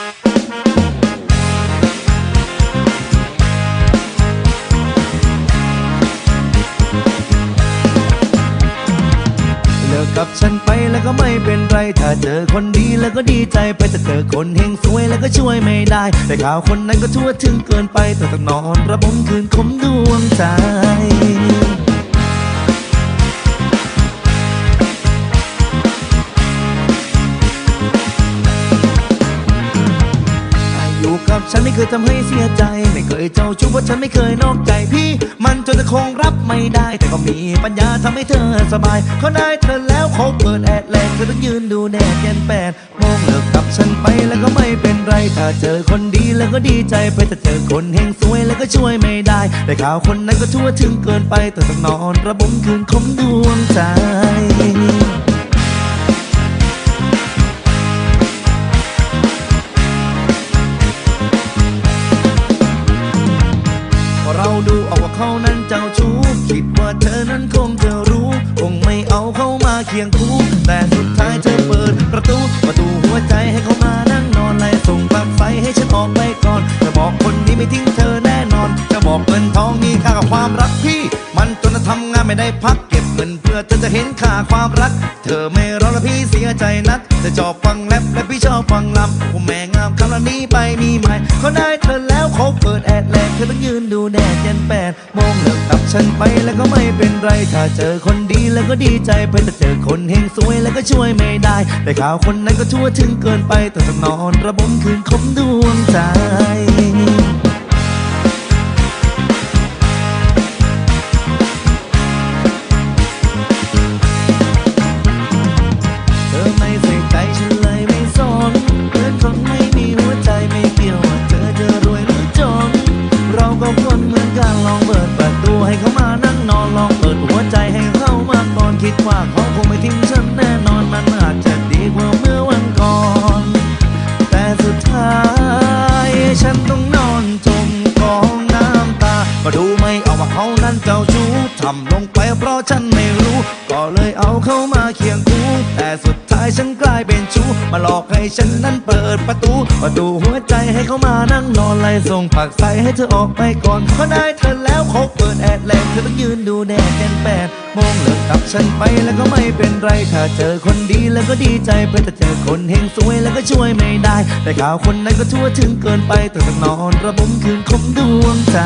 เลิกกับฉันไปแล้วก็ไม่เป็นไร ถ้าเจอคนดีแล้วก็ดีใจไปแต่เจอคนเฮงสวยแล้วก็ช่วยไม่ได้ แต่ข่าวคนนั้นก็ทั่วถึงเกินไปแต่ต้องนอนระบมคืนคมดวงใจ ฉันไม่เคยทำให้เสียใจ ไม่เคยเจ้าชู้เพราะฉันไม่เคยนอกใจพี่ มันจนจะคงรับไม่ได้ แต่ก็มีปัญญาทำให้เธอสบาย เขาได้เธอแล้วเขาเปิดแอดแลกเธอต้องยืนดูแดดยันแปดโมงเลิกกับฉันไปแล้วก็ไม่เป็นไร ถ้าเจอคนดีแล้วก็ดีใจไปแต่เจอคนเฮงสวยแล้วก็ช่วยไม่ได้ แต่ข่าวคนนั้นก็ทั่วถึงเกินไปแต่ต้องนอนระบมคืนคมดวงใจ เจ้าชู้คิดว่าเธอนั้นคงจะรู้ คงไม่เอาเข้ามาเคียงคู่ แต่สุดท้ายเธอเปิดประตูประตูหัวใจให้เขามานั่งนอนไล่ส่งปลั๊กไฟให้ฉันออกไปก่อนจะบอกคนนี้ไม่ทิ้งเธอแน่นอน จะบอกเงินทองมีค่ากับความรักพี่ มันจนทำงานไม่ได้พักเก็บเงินเพื่อเธอจะเห็นค่าความรัก เธอไม่ร้องแล้วพี่เสียใจนักเธอชอบฟังแรปและพี่ชอบฟังลำโอ้แม่งามคำละนี้ไปมีใหม่เขาได้ ธอต้องยืนดูแดดยันแปดโมงเลิกตับฉันไปแล้วก็ไม่เป็นไร ถ้าเจอคนดีแล้วก็ดีใจไปแต่เจอคนเฮงสวยแล้วก็ช่วยไม่ได้ แต่ข่าวคนนั้นก็ทั่วถึงเกินไปแต่ต้องนอนระบมคืนคมดวงใจ ก็ดูไม่เอาว่าเขานั้นเจ้าชู้ทำลงไปเพราะฉันไม่รู้ ก็เลยเอาเขามาเคียงคู่แต่สุดท้ายฉันกลายเป็นชู้ มาหลอกให้ฉันนั้นเปิดประตูประตูหัวใจให้เขามานั่งนอนไล่ส่งผักใสให้เธอออกไปก่อนเขาได้เธอแล้วเขาเปิดแอดแลกเธอต้องยืนดูแดดกันแปดโมงเลิกกับฉันไปแล้วก็ไม่เป็นไร ถ้าเจอคนดีแล้วก็ดีใจไปแต่เจอคนเฮงสวยแล้วก็ช่วยไม่ได้ แต่ข่าวคนนั้นก็ทั่วถึงเกินไปแต่ต้องนอนระบมคืนคมดวงใจ